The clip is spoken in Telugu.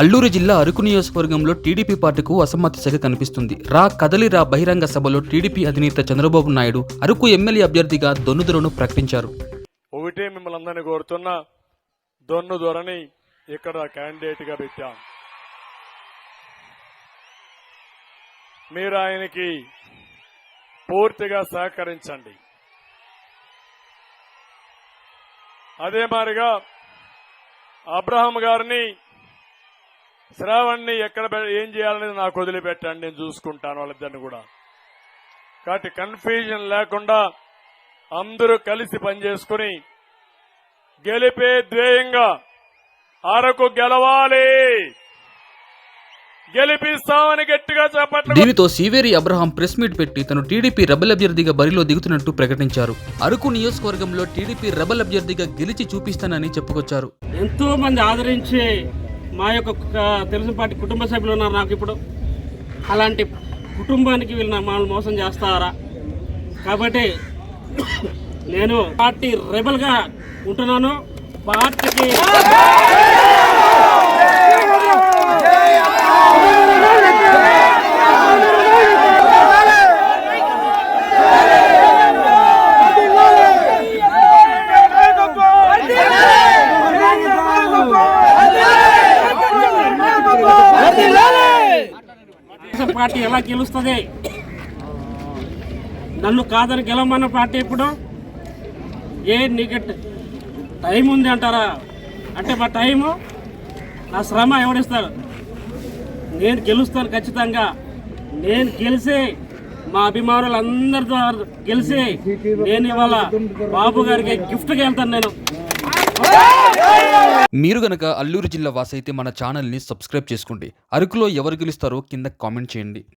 అల్లూరు జిల్లా అరకు నియోజకవర్గంలో టీడీపీ పార్టీకు అసమ్మతి సెగ కనిపిస్తుంది. రా కదలి రా బహిరంగ సభలో టీడీపీ అధినేత చంద్రబాబు నాయుడు అరకు ఎమ్మెల్యే అభ్యర్థిగా దొన్నుదొరను ప్రకటించారు. ఒకటే మిమ్మల్ని అందరినీ కోరుతున్నా దొన్ను దొరని ఇక్కడ క్యాండిడేట్గా పెట్టాం. మీరు ఆయనకి పూర్తిగా సహకరించండి. అదే మారిగా అబ్రహం గారిని శ్రావణ్ణి ఎక్కడ ఏం చేయాలనేది నాకు వదిలిపెట్టండి నేను చూసుకుంటాను వాళ్ళిద్దరిని కూడా. కాబట్టి కన్ఫ్యూజన్ లేకుండా అందరూ కలిసి పనిచేసుకుని గెలిపే ధ్యేయంగా అరకు గెలవాలి. గెలిపిస్తామని గట్టిగా చేపట్ల దీనితో సీవేరి అబ్రహాం ప్రెస్ మీట్ పెట్టి తను టీడీపీ రెబల్ అభ్యర్థిగా బరిలో దిగుతున్నట్టు ప్రకటించారు. అరకు నియోజకవర్గంలో టీడీపీ రెబల్ అభ్యర్థిగా గెలిచి చూపిస్తానని చెప్పుకొచ్చారు. ఎంతో మంది ఆదరించి మా యొక్క క- తెలుగు పార్టీ కుటుంబ సభ్యులు ఉన్నారు నాకు ఇప్పుడు. అలాంటి కుటుంబానికి వీళ్ళు మమ్మల్ని మోసం చేస్తారా? కాబట్టి నేను పార్టీ రెబల్గా ఉంటున్నాను. పార్టీకి తెలుగుదేశం పార్టీ ఎలా గెలుస్తుంది? నన్ను కాదని గెలవమన్న పార్టీ ఇప్పుడు ఏ నీకు టైం ఉంది అంటారా? అంటే మా టైము నా శ్రమ ఎవడిస్తారు నేను గెలుస్తాను ఖచ్చితంగా. నేను గెలిచి మా అభిమానులు అందరితో గెలిచి నేను ఇవాళ బాబు గారికి గిఫ్ట్గా వెళ్తాను నేను. మీరు గనక అల్లూరు జిల్లా వాసైతే మన ఛానల్ని సబ్స్క్రైబ్ చేసుకోండి. అరకులో ఎవరు గెలుస్తారో కింద కామెంట్ చేయండి.